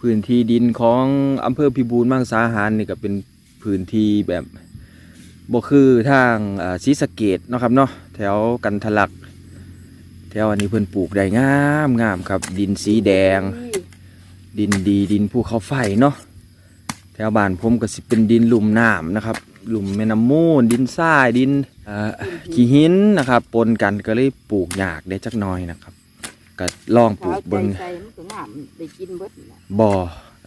พื้นที่ดินของอำเภอพิบูลมังสาหารนี่ก็เป็นพื้นที่แบบบ่คือทางศรีสะเกดเนาะครับเนาะแถวกันทะลัก แถวอันนี้เพิ่อนปลูกได้งามงามครับ ดินสีแดง ดินดีดินภูเขาไฟเนาะแถวบ้านผมก็สิเป็นดินลุ่มน้ำนะครับหลุมแม่น้ำมูลดินทรายดินขี้หินนะครับ ปนกันก็เลยปลูกยากได้จักหน้อยนะครับ ก็ลองปลูขากใจเบิ่งใส่มันก็งามได้กินเบิดนั่นแหละบ่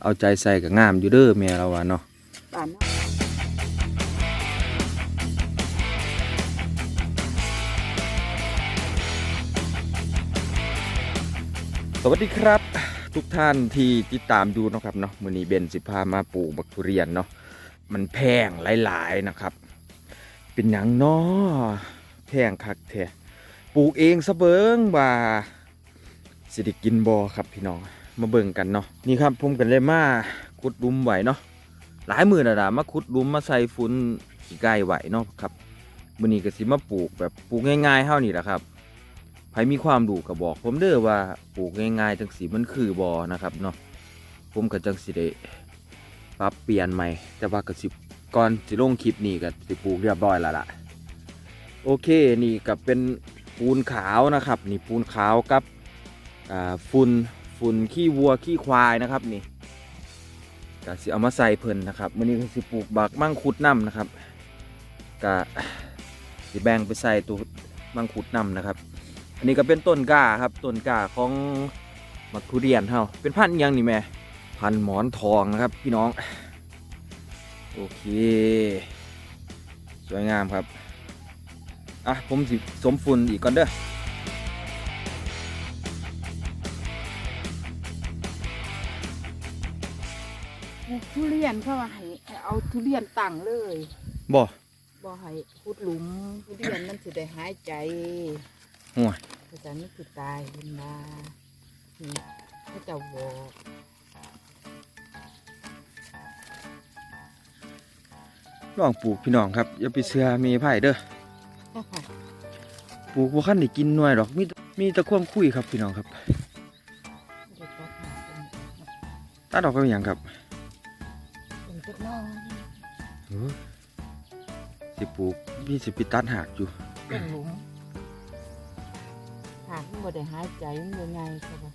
เอาใจใส่กับงามอยู่เด้อแม่เราว่าเนาะบ้านเนาะสวัสดีครับ ทุกท่านที่ติดตามดูเนาะครับเนาะมื้อนี้เบนสิพามาปลูกบักทุเรียนเนาะมันแพงหลายๆนะครับ เป็นหยังเนาะแพงคักแท้ปลูกเองซะเบิงว่า สิได้กินบ่ครับพี่น้องมาเบิ่งกันเนาะนี่ครับผมกันเลยมาขุดหลุมไหวเนาะหลายหมื้อแล้วล่ะมาขุดหลุมมาใส่ฝุ่นขี้ไก่ไว้เนาะครับมื้อนี้ก็สิมาปลูกแบบปลูกง่ายๆเฮานี่แหละครับใครมีความรู้ก็บอก ผมเด้อว่าปลูกง่ายๆจังสีมันคือบอนะครับเนาะผมก็จังสิได้ปรับเปลี่ยนใหม่ แต่ว่าก็สิก่อนสิลงคลิปนี้ก็สิปลูกเรียบร้อยแล้วล่ะโอเคนี่ก็เป็นปูนขาวนะครับ นี่ปูนขาวกับ ฝุ่นฝุ่นขี้วัวขี้ควายนะครับนี่ก็สิเอามาใส่เพิ่นนะครับมื้อนี้ก็สิปลูกบักมั่งคุดน้ำนะครับก็สิแบ่งไปใส่ตัวมั่งคุดน้ำนะครับ อันนี้ก็เป็นต้นกล้าครับต้นกล้าของมักทุเรียนเฮาเป็นพันธุ์ยังนี่แม่พันธุ์หมอนทองนะครับพี่น้อง โอเค สวยงามครับ อะ ผมสิสมฝุ่นอีกก่อนเด้อ ทุเรียนเขาว่าให้ให้เอาทุเรียนตั้งเลยบ่ บ่ให้ขุดหลุมทุเรียนมันสิได้หายใจห่วยเพราะฉะนั้นคือตายเห็นมานี่เขาเจะบอกลองปลูกพี่น้องครับอย่าไปเชื่อมีไผ่เด้อปลูกบ่คันได้กินหน่วยดอก มีมีแต่ความคุยครับพี่น้องครับ เด็กก็หาเป็นตัดออกก็เป็นหยังครับ เป็นจักหน้องเออสิปลูกมีสิไปตัดหากอยู่เป็นหลุมหากมันบ่ได้หายใจมันยังไงครับว่า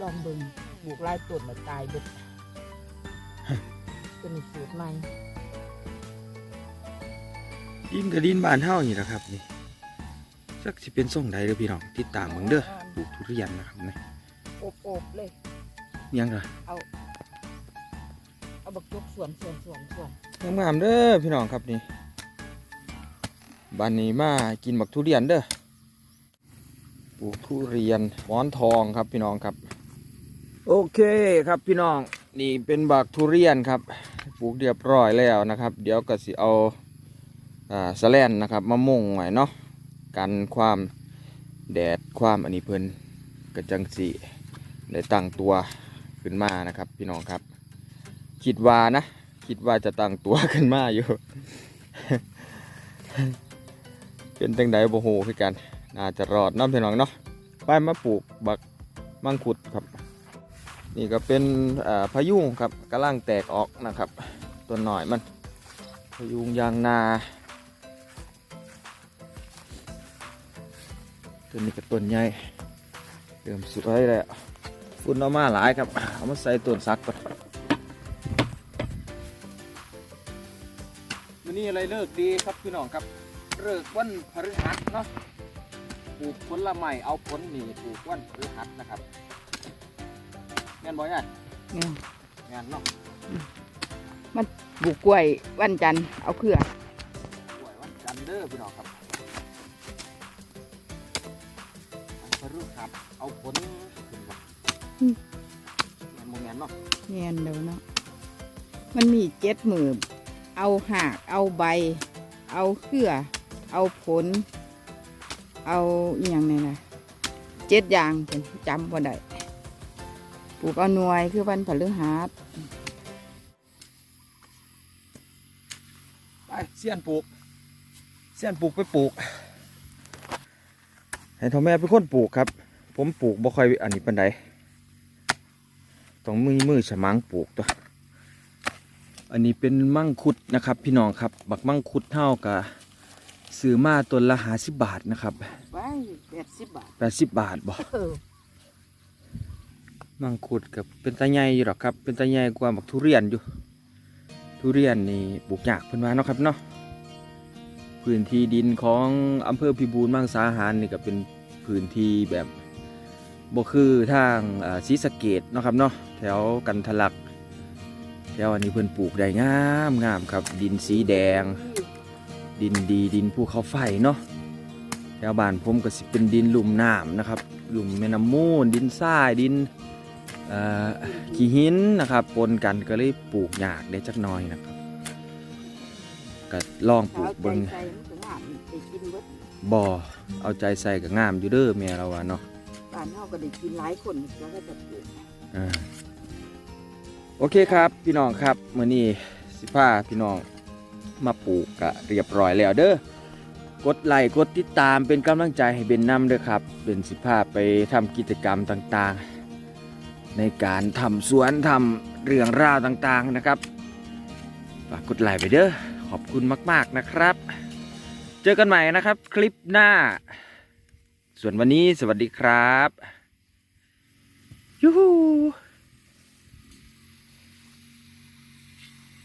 ลองเบิ่งปลูกหลายต้นแล้วตายเบิดเป็นสูตรใหม่ดินกับดินบ้านเฮานี่แหละครับนี่ สักสิเป็นส่งใดเด้อพี่น้องติดตามเบิ่งเด้อปลูกทุเรียนนะครับนี่อบๆเลย ยังล่ะเอาบักจกส่วนส่วนส่วนส่วนงามๆเด้อพี่น้องครับนี่บ้านนี้มากินบักทุเรียนเด้อปลูกทุเรียนหมอนทองครับพี่น้องครับ โอเคครับพี่น้องนี่เป็นบักทุเรียนครับปลูกเรียบร้อยแล้วนะครับ เดี๋ยวก็สิเอาอ่าสแลนนะครับ มามุ่งไว้เนาะ กันความแดดความอันนี้เพิ่นกระจังสีได้ตั้งตัวขึ้นมานะครับ พี่น้องครับ คิดว่านะ คิดว่าจะตั้งตัวขึ้นมาอยู่ เป็นจังไดบ่ฮู้คือกัน น่าจะรอดน้ำพี่น้องเนาะไปมาปลูกบักมังคุดครับ นี่ก็เป็นอ่ายุงครับกำลังแตกออกนะครับต้นหน่อยมันพะยุงยางนา ต้นนี้ก็ต้นใหญ่เริ่มสวยแล้วฝุ่นเอามาหลายครับ เอามาใส่ต้นซักก่อนวันนี้อะไรเลิกดีครับพี่น้องครับเลิกวันพฤหัสเนาะปลูกผลไม้เอาผลนี่ปลูกวันพฤหัสนะครับงานบ่เนี่ยเนี่ยงานเนาะปลูกกล้วยวันจันทร์เอาเครือป่วยวันจันทร์เด้อพี่น้องครับ วันพฤหัสเอาผลขึ้นมาอืมงานโมงานเนาะเนียนเดี๋ยวเนาะมันมีเจ็ดมือเอาหากเอาใบ เอาเครือ เอาผล เอาอหย่างนี้นะเจ็ดอย่างเป็นจำบ่ได้ปลูกเอาหน่วยคือวันพฤหัสไปเสียนปลูก เสี้ยนปลูกไปปลูก ให้ท่อแม่เป็นคนปลูกครับ ผมปลูกบ่ค่อยอันนี้ปานใดต้องมือมือฉมังปลูกตัว อันนี้เป็นมังคุดนะครับ พี่น้องครับ บักมังคุดเท่ากับซื้อมาต้นละหาสิบบาทนะครับไปแปดสิบบาทแปดสิบบาทบ่เออมังคุดกับเป็นตาใหญ่อยู่หรอกครับ เป็นตาใหญ่กว่าบักทุเรียนอยู่ ทุเรียนนี่ปลูกยากเพิ่นว่าเนาะครับเนาะ พื้นที่ดินของอำเภอพิบูลมังสาหารนี่ก็เป็นพื้นที่แบบบ่คือทางศรีสะเกดเนาะครับเนาะแถวกันทะลักแถวอันนี้เพิ่นปลูกได้งามงามครับ ดินสีแดง ดินดีดินภูเขาไฟเนาะแถวบ้านผมก็สิเป็นดินลุ่มน้ำนะครับลุ่มแม่น้ำมูลดินทรายดินขี้หินนะครับปนกันก็เลยปลูกยากได้จักหน่อยนะครับ ก็ลองปลูกเบิ่งใจมันก็งามไปกินเบิดบ่เอาใจใส่ก็งามอยู่เด้อแม่เราว่าเนาะบ้านเฮาก็ได้กินหลายคนแล้วก็จะปลูกอ่าโอเคครับพี่น้องครับมื้อนี้สิพาพี่น้องมาปลูกกะเรียบร้อยแล้วเด้อกดไลค์กดติดตามเป็นกำลังใจให้เบนนํเด้อครับเป็นสิพาไปทำกิจกรรมต่างๆ ในการทำสวนทำเรื่องราวต่างๆนะครับฝากกดไลค์ไปเด้อข อบคุณมาก ๆนะครับ เจอกันใหม่นะครับ คลิปหน้า ส่วนวันนี้สวัสดีครับยูฮู